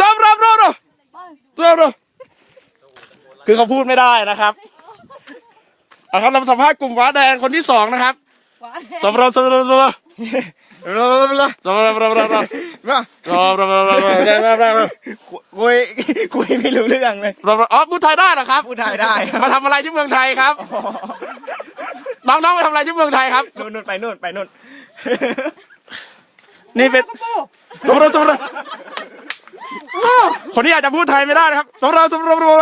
สำหรับเรอเรอบคือเขาพูดไม่ได้นะครับเอาครับเราสัมภาษณ์กลุ่มว้าแดงคนที่สองนะครับสำหรับสำรวสำรวจสรวจสราจสำรวจรวจสำรวสำรวจสรวจสราจสำรวสำรวจสรวจสำรวจรวจสราจสำรวจรวจสำรวจสำรรวจเรวจสำรวยสำรวจสำรวจสำรวจสำรวจสำรวจสำรวจสำรวจสำรวจสำรวจสำรวจสำรวจสำรวจสำรวจสำรวจสำรำอะไรที่เมืองไทยครับน้อวจสำรวจสำรวจสำรวจสำรวจสำรวจสรวจสำรวจสำรวจสำรวจสำรวจสำรวจสำสำรรวจสรวสำรรวจสรว คนที่อาจจะพูดไทยไม่ได้นะครับต้องเราสมรับรวม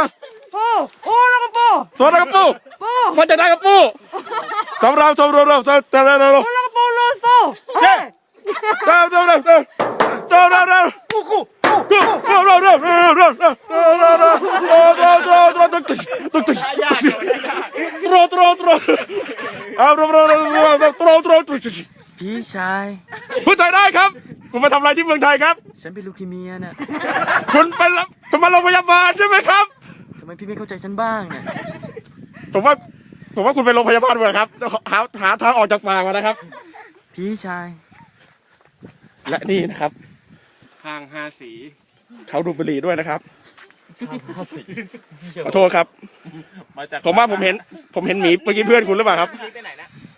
ปูโอ้แล้วกปูตัวรับกระปูปูมันจะได้กระปูสำหรัสมหรับรวมสำหรัเรวมแล้วก็ปูโลโซเต้เร็าเร็วเร็าเร็วเร็าเร็าเร็วกูกูกูกูเร็าเร็าเร็าเร็าเร็าเร็าเร็าเร็าเร็าเร็าเร็วตึกตึกตึกตึกตรอตรอตราเอาเร็าเร็าเร็าเร็วตรอตรเราเตึกพี่ชาเยพูดไทาเด้เรัา คุณมาทำอะไรที่เมืองไทยครับ ฉันเป็นลูคีเมียน่ะคุณไปรับคุณมาโรงพยาบาลใช่ไหมครับ ทำไมพี่ไม่เข้าใจฉันบ้างน่ะผมว่าผมว่าคุณไปโรงพยาบาลเถอะครับหาหาทางออกจากปากมานะครับ พี่ชาย และนี่นะครับ ห้างห้าสี เขาดูดบุหรี่ด้วยนะครับขอโทษครับ มาจากผมว่าผมเห็น ผมเห็นหมีเมื่อกี้เพื่อนคุณหรือเปล่าครับ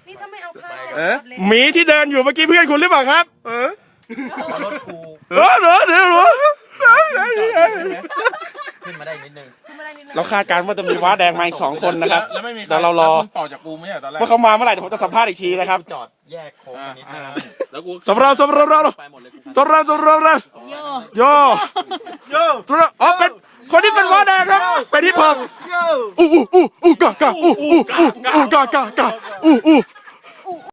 นี่ถ้าไม่เอาผ้าเช็ดเออหมีที่เดินอยู่เมื่อกี้เพื่อนคุณหรือเปล่าครับ เออ รถกูเออเดี๋ยวเดี๋ยวเดี๋ยวขึ้นมาได้นิดนึงเราคาดการณ์ว่าจะมีว้าแดงมาอีกสองคนนะครับ แล้วไม่มีใครเดี๋ยวเรารอแล้วมึงต่อจากกูไม่ใช่เหรอตอนแรกว่าเขามาเมื่อไหร่เดี๋ยวผมจะสัมภาษณ์อีกทีนะครับจอดแยกโค้งอ่านิดอ่านึงแล้วกูสำหรับสำหรับเราไปหมดเลยกูสำหรับสำหรับเราโยโยโย่สำหรับอ๋อเป็นคนที่เป็นว้าแดงครับ เป็นฮิปฮอปอู้อู้อู้อู้กากาอู้อู้อู้อู้กากากาอู้อู้